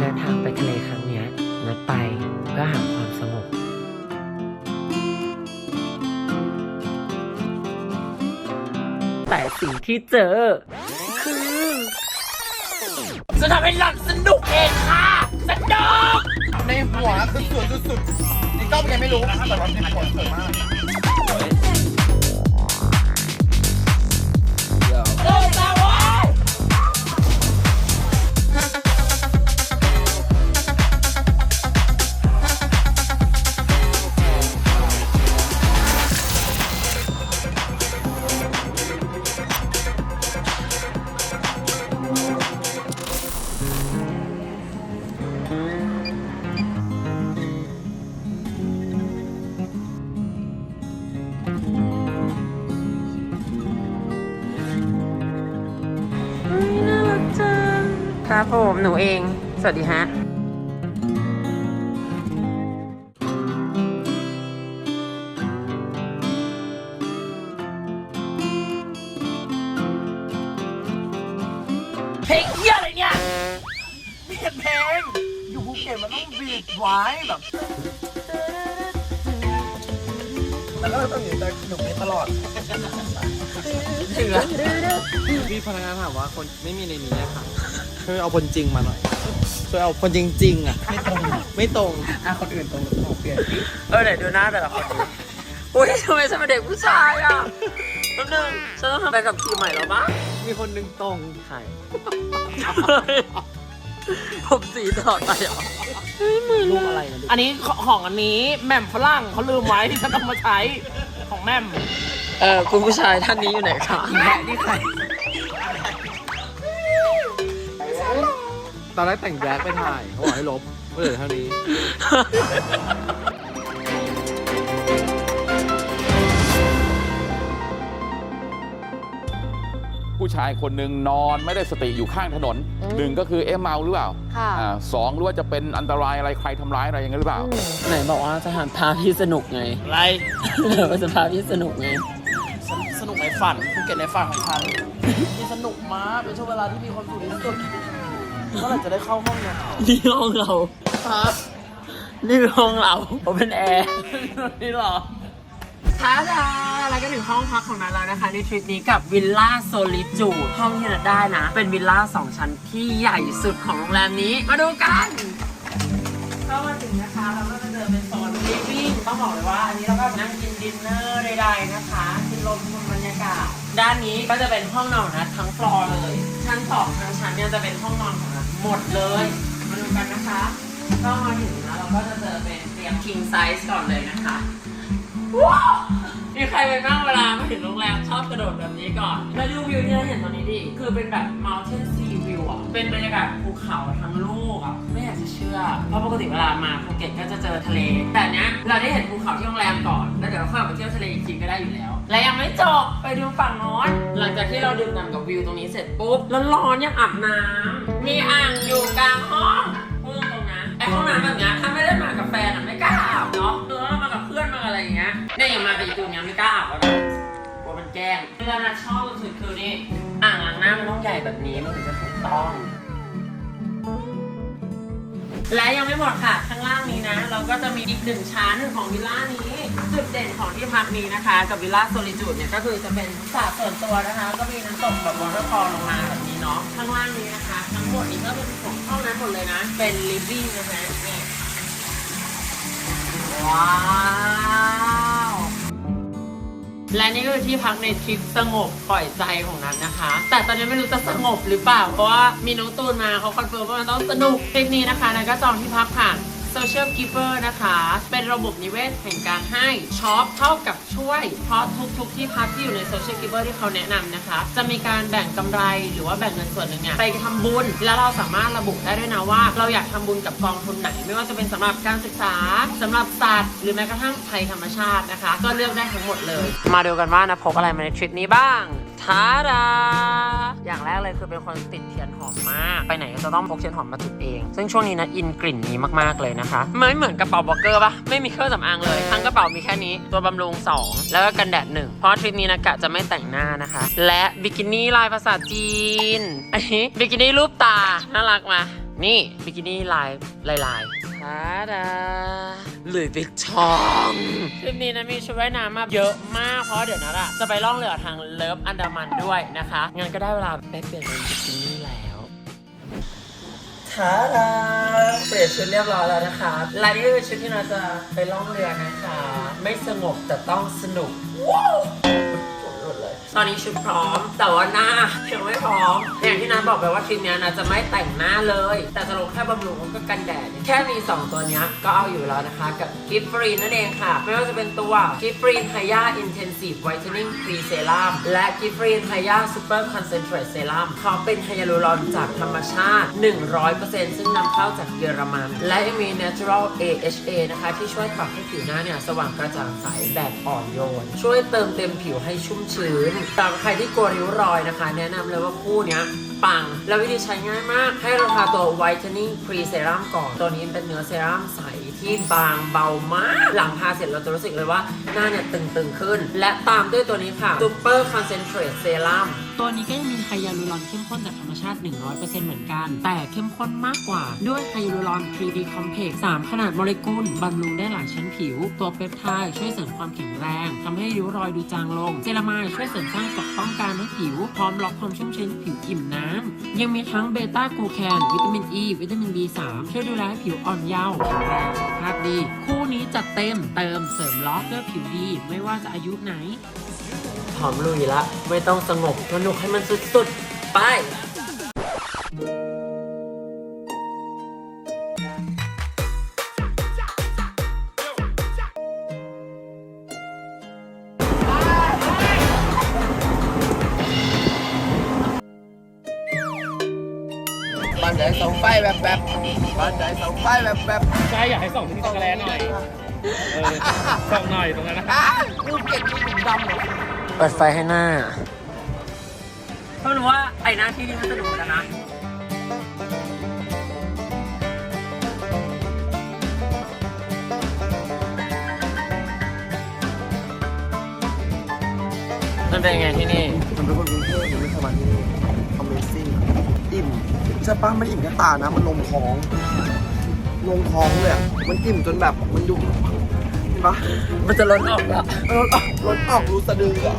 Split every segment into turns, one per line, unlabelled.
เดินทางไปทะเลครั้งนี้นัดไปเพื่อหาความสงบแต่สิ่งที่เจอ คือ
จะทำให้หลังสนุกเองค่ะสนุก
ในหัวคือสวยสุดๆในกล้องยังไม่รู้แต่ว่าในหัวสวยมาก
ครับผม หนูเอง สวัสดีฮะ
เพลงเฮียอะไรเนี่ย
เบียดเพลง อยู่ภูเก็ตมันต้องบีดไว้แบบแล้วก็ต้องอยู่แต่หนุ่มนี้ตลอด
พี่พนักงานถามว่าคนไม่มีในนี้อะค่ะ ช่วยเอาคนจริงมาหน่อยช่วยเอาคนจริงๆอะ
ไม่ตรง
ไม่ตรง
อะคนอื่นตรงของเปลี่ยน
เออไหนดูหน้าแต่ละคนดิอุ้ยทำไมฉันเป็นเด็กผู้ชายอะแป๊บนึงฉันต้องทำไปกับขี่ใหม่แล้วปะ
มีคนหนึ่งตรงใคร
ผมสีตลอดไปเหรอ
รูปอะไรนะลูก
อันนี้ของอันนี้แหม่มฝรั่งเขาลืมไว้ที่ฉันต้องมาใช้ของแหม่ม
เออคุณผู้ชายท่านนี้อยู่ไหนคะ
แม่นี่ใคร
ตอนแรกแต่งแบล็คไปถ่ายเขาบอกให้ลบก็เหลือเท่านี้
ผู้ชายคนหนึ่งนอนไม่ได้สติอยู่ข้างถนนหนึ่งก็คือเอ๊ะเมาหรือเปล่า
ค่ะ
อ่าสองหรือว่าจะเป็นอันตรายอะไรใครทำร้ายอะไรอย่างเงี้ยหรือเปล่า
ไหนบอกว่าจะหาพาพี่สนุกไง
อะไร
เดี๋ยวว่าจะพาพี่สนุกไง
สนสนุกในฝันภูเก็ตในฝันของฉันนี่สนุกมากเป็นช่วงเวลาที่มีความสุขที่สุด เมื่อไหร่จะได้เข้าห้องนอน
นี่ห้องเรา
ครับ
นี่คือห้องเราผมเป็นแอร์
นี่เหรอ
ท้าดาแล้วก็ถึงห้องพักของนันแล้วนะคะ ในทริปนี้กับวิลล่าโซลิจูดห้องที่นัดได้นะ เป็นวิลล่าสองชั้นที่ใหญ่สุดของโรงแรมนี้ มาดูกันเข้ามาถึงนะคะเราก็จะเดินเป็นโซนลิฟวิ่งต้องบอกเลยว่า อันนี้เราก็นั่งกินดินเนอร์ใดๆนะคะกินลมชมบรรยากาศ ด้านนี้ก็จะเป็นห้องนอนนะทั้งฟลอร์เลยั้นสองทั้งชั้นเนี่ยจะเป็นห้องนอนของเราหมดเลย มาดูกันนะคะ ก็มาถึงนะเราก็จะเจอเป็นเตียง king size ก่อนเลยนะคะว้าวมีใครไปบ้างเวลามาถึงโรงแรมชอบกระโดดแบบนี้ก่อน แล้วดูวิวที่เราเห็นตอนนี้ดิ คือเป็นแบบ mountain sea view อะ เป็นบรรยากาศภูเขาทั้งลูกอะ ไม่อยากจะเชื่อ เพราะปกติเวลามาภูเก็ตก็จะเจอทะเล แต่เนี้ยเราได้เห็นภูเขาที่โรงแรมก่อน แล้วเดี๋ยวเราค่อยไปเที่ยวทะเลอีกทีก็ได้อยู่แล้ว และยังไม่จบไปดูฝั่งโน้นหลังจากที่เราดื่มด่ำกับวิวตรงนี้เสร็จปุ๊บแล้วร้อนยังอาบน้ำมีอ่างอยู่กลางห้องพูดตรงๆนะไอห้องน้ำแบบเนี้ยถ้าไม่ได้มากับแฟนอะไม่กล้าอาบเนาะเออมากับเพื่อนมาอะไรอย่างเงี้ยเนี่ยอย่างมากับอีตูนเนี้ยไม่กล้าอาบแล้วนะกลัวมันแกล้งเวลานาชอบสุดๆคือนี่อ่างล้างหน้ามันต้องใหญ่แบบนี้มันถึงจะถูกต้อง และยังไม่หมดค่ะ ข้างล่างนี้นะ เราก็จะมีอีกหนึ่งชั้นของวิลล่านี้ จุดเด่นของที่พักนี้นะคะ กับวิลล่าโซลิจูดเนี่ยก็คือจะเป็นสระส่วนตัวนะคะ ก็มีน้ำตกแบบวอเตอร์ฟอลลงมาแบบนี้เนาะข้างล่างนี้นะคะ ทั้งหมดนี้ก็เป็นของห้องนั้นหมดเลยนะ เป็นลิฟวิ่งนะคะนี่ว้าว และนี่ก็คือที่พักในทริปสงบปล่อยใจของนัทนนะคะ แต่ตอนนี้ไม่รู้จะสงบหรือเปล่า เพราะว่ามีน้องตูนมาเขาคอนเฟิร์มว่ามันต้องสนุกทริปนี้นะคะนัทก็จองที่พักผ่าน Social Giver นะคะ เป็นระบบนิเวศแห่งการให้ช็อปเท่ากับช่วย เพราะทุกๆ ที่พักที่อยู่ใน Social Giver ที่เขาแนะนำนะคะ จะมีการแบ่งกำไรหรือว่าแบ่งเงินส่วนหนึ่งเนี่ยไปทำบุญ แล้วเราสามารถระบุได้ด้วยนะว่า เราอยากทำบุญกับกองทุนไหน ไม่ว่าจะเป็นสำหรับการศึกษาสำหรับสัตว์หรือแม้กระทั่งภัยธรรมชาตินะคะ ก็เลือกได้ทั้งหมดเลย มาดูกันว่านะพกอะไรมาในทริปนี้บ้าง ท้าดาอย่างแรกเลยคือเป็นคนติดเทียนหอมมาก ไปไหนก็จะต้องพกเทียนหอมมาติดเอง ซึ่งช่วงนี้นะอินกลิ่นนี้มากๆเลยนะคะ ไม่เหมือนกระเป๋าบล็อกเกอร์ปะไม่มีเครื่องสำอางเลย ทั้งกระเป๋ามีแค่นี้ ตัวบำรุง 2 แล้วก็กันแดดหนึ่งเพราะทริปนี้นะกะจะไม่แต่งหน้านะคะ และบิกินี่ลายภาษาจีน อันนี้บิกินี่รูปตา น่ารักมา นี่บิกินี่ลายลายลายทาดาหลุยส์วิกทองคลิปนี้นะมีชุดว่ายน้ำมาเยอะมาก เพราะเดี๋ยวนัดอะจะไปล่องเรือทางเลิฟอันดามันด้วยนะคะงั้นก็ได้เวลาไปเปลี่ยนเป็นบิกินี่แล้วทาดาเปลี่ยนชุดเรียบร้อยแล้วนะคะและนี่คือชุดที่เราจะไปล่องเรือนะคะ ไม่สงบแต่ต้องสนุกว้าว ตอนนี้ชุดพร้อม แต่ว่าหน้ายังไม่พร้อม อย่างที่นัทบอกไปว่าทริปนี้นะจะไม่แต่งหน้าเลย แต่จะลงแค่บำรุงก็กันแดด แค่มี 2 ตัวนี้ก็เอาอยู่แล้วนะคะ กับกิฟฟรีนนั่นเองค่ะ ไม่ว่าจะเป็นตัวกิฟฟรีนไฮยาอินเทนซีฟไวท์เทนนิ่งฟรีเซรั่มและกิฟฟรีนไฮยาซูเปอร์คอนเซนเทรตเซรั่มเขาเป็นไฮยาลูรอนจากธรรมชาติ 100%ซึ่งนำเข้าจากเยอรมัน และยังมี natural AHA นะคะที่ช่วยปรับให้ผิวหน้าเนี่ยสว่างกระจ่างใสแบบอ่อนโยน ช่วยเติมเต็มผิวให้ชุ่มชื้นสำหรับใครที่กลัวริ้วรอยนะคะ แนะนำเลยว่าคู่เนี้ยปัง แล้ววิธีใช้ง่ายมาก ให้เราทาตัว whitening pre serum ก่อน ตัวนี้เป็นเนื้อเซรั่มใสที่บางเบามาก หลังทาเสร็จเราจะรู้สึกเลยว่าหน้าเนี่ยตึงๆขึ้น และตามด้วยตัวนี้ค่ะ super concentrate serum ตัวนี้ก็ยังมีไฮยาลูรอนเข้มข้นจากธรรมชาติ 100%เหมือนกัน แต่เข้มข้นมากกว่า ด้วยไฮยาลูรอน 3D complex 3 ขนาดโมเลกุลบำรุงได้หลายชั้นผิว ตัวเปปไทด์ช่วยเสริมความแข็งแรงทำให้ริ้วรอยดูจางลงเจลามด์ช่วยเสริมสร้างเกราะป้องกันให้ผิว พร้อมล็อกความชุ่มชื้นผิวอิ่มน้ำยังมีทั้งเบต้ากูแคนวิตามินอ e, ีวิตามิน B3 ช่วยดูแลให้ผิวอ่อนเยาว์แข็งแรงสุขภาพดี คู่นี้จัดเต็มเติมเสริมล็อกเพื่อผิวดี ไม่ว่าจะอายุไหน ร้อมลุยละ ไม่ต้องสงบสนุกให้มันสุดๆ ไป
บ้านไหนเสาไฟแบบแบบบ้านไหนเสาไฟแบบแบบ
ใช่อยากให้ส่องที่ตะกร้หน่อย เออส่องหน่อยตรงนั้นนะ
อ้าลูกเก่งมีถุงดำเหรอ
เปิดไฟให้หน้า เพิ่งรู้ว่าไอ้หน้าที่นี่มันสนุกเหมือนกันนะ มันเป็นไงที่นี่
มันเป็นคนกรุงเทพยังไม่เคยมาที่นี่ Amazing อิ่มใช่ปะมันอิ่มแค่ตานะ มันลงท้อง ลงท้องเลยอะมันอิ่มจนแบบมันดูเห็น ปะ
มันจะล้นออกละ
เอออะรถออกรูสะดืออะ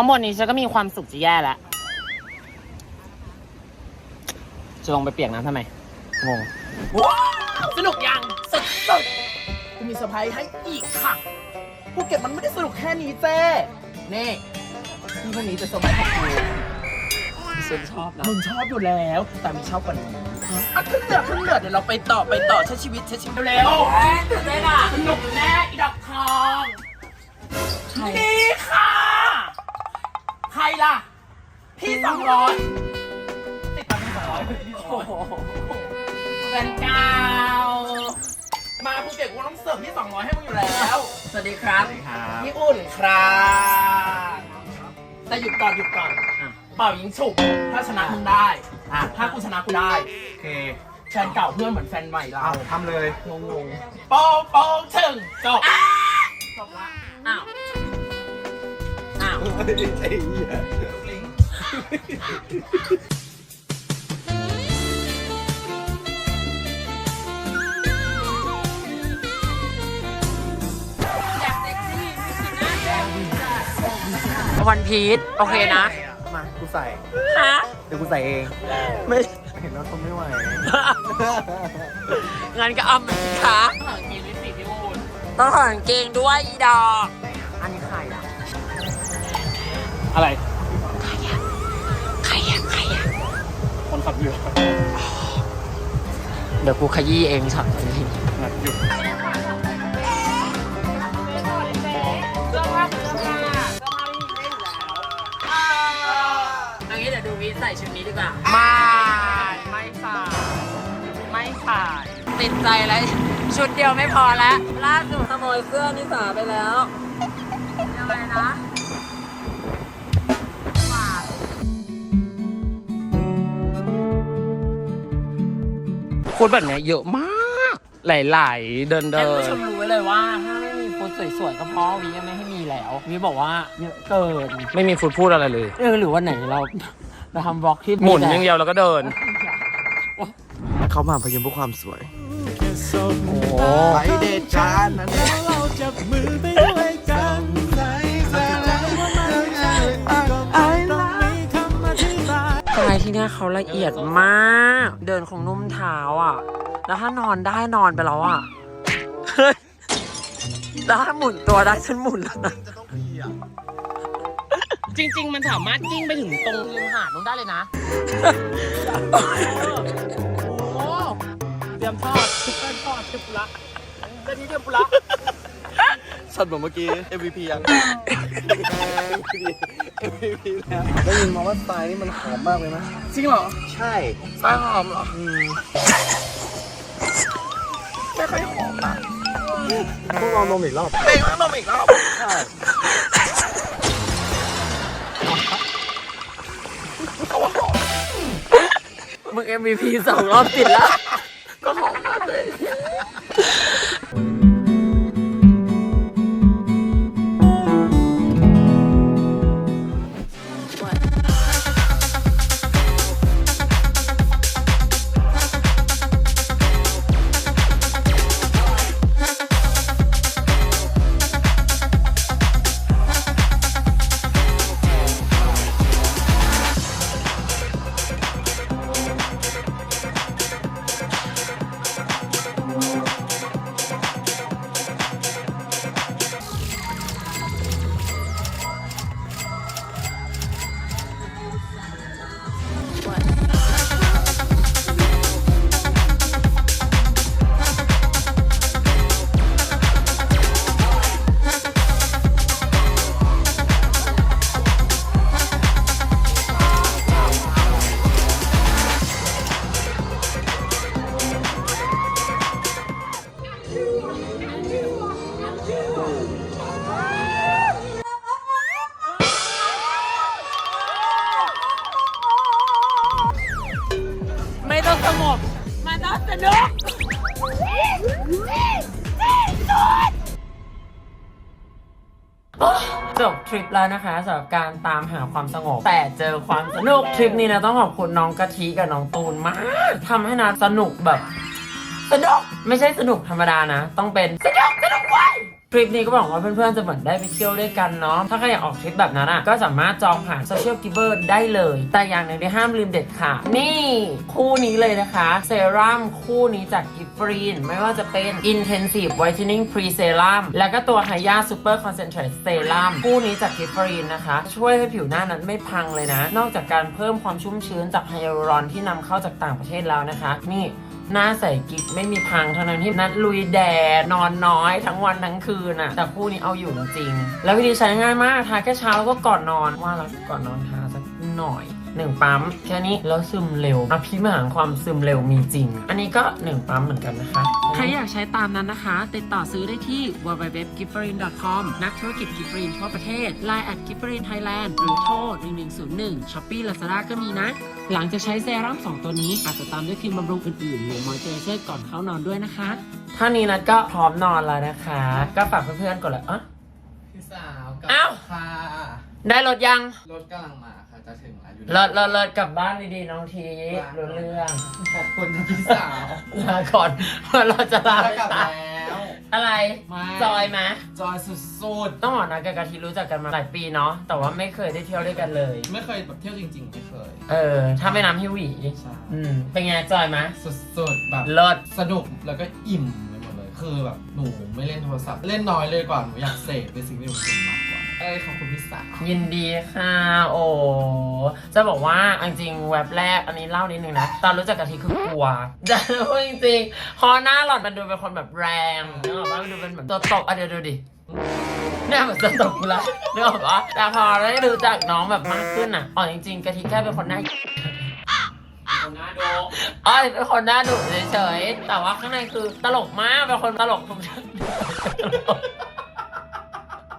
ข้างบนนี้ฉันก็มีความสุขจะแย่แล้วจะลงไปเปียกน้ำทำไมงง
ว้าวสนุกยังสุดสุดๆกูมีเซอร์ไพรส์ให้อีกค่ะภูเก็ตมันไม่ได้สนุกแค่นี้เจ้นี่ที่พวกนี้จะเซอร์ไพรส์ของกู
ฉันชอบนะ
มึงชอบอยู่แล้ว แต่มีชอบกว่านี้อะขึ้นเรือขึ้นเรือเดี๋ยวเราไปต่อไปต่อใช้ชีวิตใช้ชีวิตเร็ว
ตื่นเต้นอะ
สนุกแน่อีดอกทองนี่ค่ะใคร ล่ะ พี่สองร้อยติดตามพี่สองร้อยโอ้โหแฟนเก่ามาภูเก็ตกูต้องเสิร์ฟพี่สองร้อยให้มึงอยู่แล้ว
สวัสดีครับ
พี่อุ่นครับแต่หยุดก่อนหยุดก่อนเป่ายิงฉุก ถ้าชนะมึงได้
อะ
ถ้ากูชนะกูได้
โอเค
แฟนเก่าเพื่อนเหมือนแฟนใหม่เรา
ทำเลย
งงๆโป้งโป้งถึงจบจบละ
อ้าวอ้าว
ไอ้เหี้ย
วันพีชโอเคนะ
มากูใส่
ฮะ
เดี๋ยวกูใส่เอง
ไม่
เห็นแล้วทนไม่ไหว
งั้นก็เอามันสิคะต้องถอดกางเกงด้วยอีดอกอันนี้ค่ะ
อะไร
ใครอะใครอะ
คนขับเรือ
เดี๋ยวกูขยี้เองช็อตนี้
นะหยุด
อันนี้เดี๋ยวดูวิใส่ชุดนี้ดีกว่า
ไม่ไม่ใส่ไม่ใส่
ติดใจแล้ว ชุดเดียวไม่พอแล้ว ล่าสุดขโมยเสื้อนิสาไปแล้วยังไงนะ
ฟุตแบบเนี้ยเยอะมาก หลาย ๆ เดิน
ท่า
เดิ
นผู้
น
ชมรู้ไว้เลยว่าถ้าไม่มีฟุตสวยๆก็เพราะวียังไม่ให้มีแล้ววีบอกว่าเยอะเกิน
ไม่มีฟุตพูดอะไรเลย
เออหรือว่าไหนเราเราทำบล็อกที่
หมุน
แต่
อย่างเดียวแล้วก็เดิน
เขามาพยุงเพื่อความสวย
โอ้
ไปเดทกันนั่นเอง
กายที่เนี่ย เขาละเอียดมาก เดินคงนุ่มเท้าอะ แล้วถ้านอนได้นอนไปแล้วอะเฮ้ยแล้วถ้าหมุนตัวได้ฉันหมุนแล้วนะ
จริง ๆ มันสามารถกิ้งไปถึงตรงริมหาดนู้นได้เลยนะโอ้เตรียมทอดเตรียมทอดเทมปุระเจะนี้เทมปุระ
สัตว์เหมือนเมื่อกี้ MVP ยัง MVP แล้วได้ยินมาว่าสไตล์นี่มันหอมมากเลยนะ
จริงเหรอ
ใช่
ปลาหอมเหรอ
ไม่ค่อยหอมนะพวกเรานมอีกรอบ
เป่งแล้วนมอีกรอบ
ใช่
มึง MVP สองรอบติดแล้ว จบทริปแล้วนะคะสำหรับการตามหาความสงบ แต่เจอความสนุกทริปนี้นะต้องขอบคุณน้องกะทิกับน้องตูนมากทำให้นาสนุกแบบสนุกไม่ใช่สนุกธรรมดานะ ต้องเป็นสนุกสนุกไว้ย ทริปนี้ก็บอกว่าเพื่อนๆจะเหมือนได้ไปเที่ยวด้วยกันเนาะ ถ้าใครอยากออกทริปแบบนั้นอะ ก็สามารถจองผ่านโซเชียลกิเบอร์ได้เลย แต่อย่างหนึ่งที่ห้ามลืมเด็ดขาดนี่คู่นี้เลยนะคะ เซรั่มคู่นี้จากกิฟฟรีน ไม่ว่าจะเป็น Intensive Whitening Pre Serum แล้วก็ตัว Haya Super Concentrate Serum คู่นี้จากกิฟฟรีนนะคะ ช่วยให้ผิวหน้านั้นไม่พังเลยนะ นอกจากการเพิ่มความชุ่มชื้นจากไฮยาลูรอนที่นำเข้าจากต่างประเทศแล้วนะคะ นี่ หน้าใสกิ๊กไม่มีพังเท่านั้นที่นัดลุยแดดนอนน้อยทั้งวันทั้งคืนอะแต่คู่นี้เอาอยู่จริง แล้ววิธีใช้ง่ายมากทาแค่เช้าแล้วก็ก่อนนอนว่าแล้วก่อนนอนทาสักหน่อย หนึ่งปั๊ม แค่นี้แล้วซึมเร็วอภิมหาความซึมเร็วมีจริง อันนี้ก็หนึ่งปั๊มเหมือนกันนะคะ ใครอยากใช้ตามนั้นนะคะ ติดต่อซื้อได้ที่ www.gifferincom นักธุรกิจกิฟฟรีนทั่วประเทศ Line at g i f f e r i n Thailand หรือโทร1101 Shopee Lazada ก็มีนะ หลังจากใช้เซรั่ม2 ตัวนี้ อาจจะตามด้วยครีมบำรุงอื่นๆ หรือมอยเจอร์เซอร์ก่อนเข้านอนด้วยนะคะท่านี้นัดก็พร้อมนอนแล้วนะคะ ก็ฝากเพื่อนๆกดเลยอะ
พี่สาวกลั
อ้าว
ค่ะ
ได้รถยัง
รถกำลังมาค่ะ จะถึงแล้วอยู่
เลิศเลิศเลิศกลับบ้านดีๆน้องทีรู้เรื่อง
ขอบคุณนะพี่สาว
ลาก่อนเราจะลา
จะ
ไป
กลับ
ตาย
แล้ว
อะไร
ไม่
จอยไหม
จอยสุด
ต้องบอกนะกับกะทิรู้จักกันมาหลายปีเนาะแต่ว่าไม่เคยได้เที่ยวด้วยกันเลย
ๆ ไม่เคยแบบเที่ยวจริง ๆ ไม่เคย
เออ ถ้าไม่น้ำฮิวหวี
ใช่
อืมเป็นไงจอยไหม
สุดๆแบบ
เลิศ
สนุกแล้วก็อิ่มไปหมดเลย คือแบบหนูไม่เล่นโทรศัพท์ เล่นน้อยเลยกว่าหนูอยากเสพเป็นสิ่งที่หนูชอบมากกว่า เอ้ยขอบคุณพี่สาว
ยินดีค่ะ โอ้จะบอกว่าเอาจริงๆเว็บแรกอันนี้เล่านิดนึงนะ ตอนรู้จักกะทิคือกลัว จะพูดจริงๆพอหน้าหล่อนมันดูเป็นคนแบบแรงนึกออกปะมันดูเป็นเหมือนตัวตบอะเดี๋ยวดูดิเนี่ยเหมือนจะตบกูละนึกออกปะแต่พอได้รู้จักน้องแบบมากขึ้นอะอ๋อจริงๆกะทิแค่เป็นคนหน้า
ค
คนหน้าโดก
อ้อยเป็นคนหน้าดุเฉยๆแต่ว่าข้างในคือตลกมากเป็นคนตลกทุกอย่าง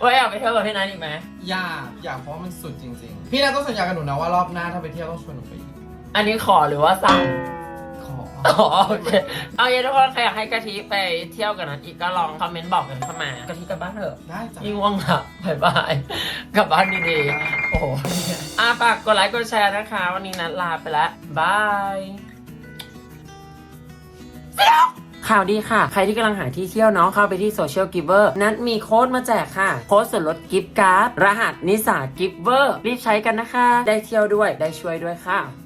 เว้ยอยากไปเที่ยวกับพี่นัทอีกไหม
อยากอยากเพราะว่ามันสุดจริง ๆ พี่นาต้องสัญญากับหนูนะว่ารอบหน้าถ้าไปเที่ยวต้องชวนหนูไปอีก
อันนี้ขอหรือว่าสั่ง
ขอ
อ๋อโอเคเอาเย็นทุกคนใครอยากให้กะทิไปเที่ยวกันนั้นอีกก็ลองคอมเมนต์บอกกันเข้ามากะทิกลับบ้านเถอะ
ได้จ้ะ
ยิ่งว่างหลับบายบายกลับบ้านดีๆ โอ้โหอะฝากกดไลค์กดแชร์นะคะ วันนี้นัดลาไปแล้ว บาย ข่าวดีค่ะ ใครที่กำลังหาที่เที่ยวเนาะเข้าไปที่โซเชียลกิฟเวอร์นัดมีโค้ดมาแจกค่ะ โค้ดส่วนลดกิฟต์การ์ดรหัสนิสากิฟเวอร์รีบใช้กันนะคะ ได้เที่ยวด้วยได้ช่วยด้วยค่ะ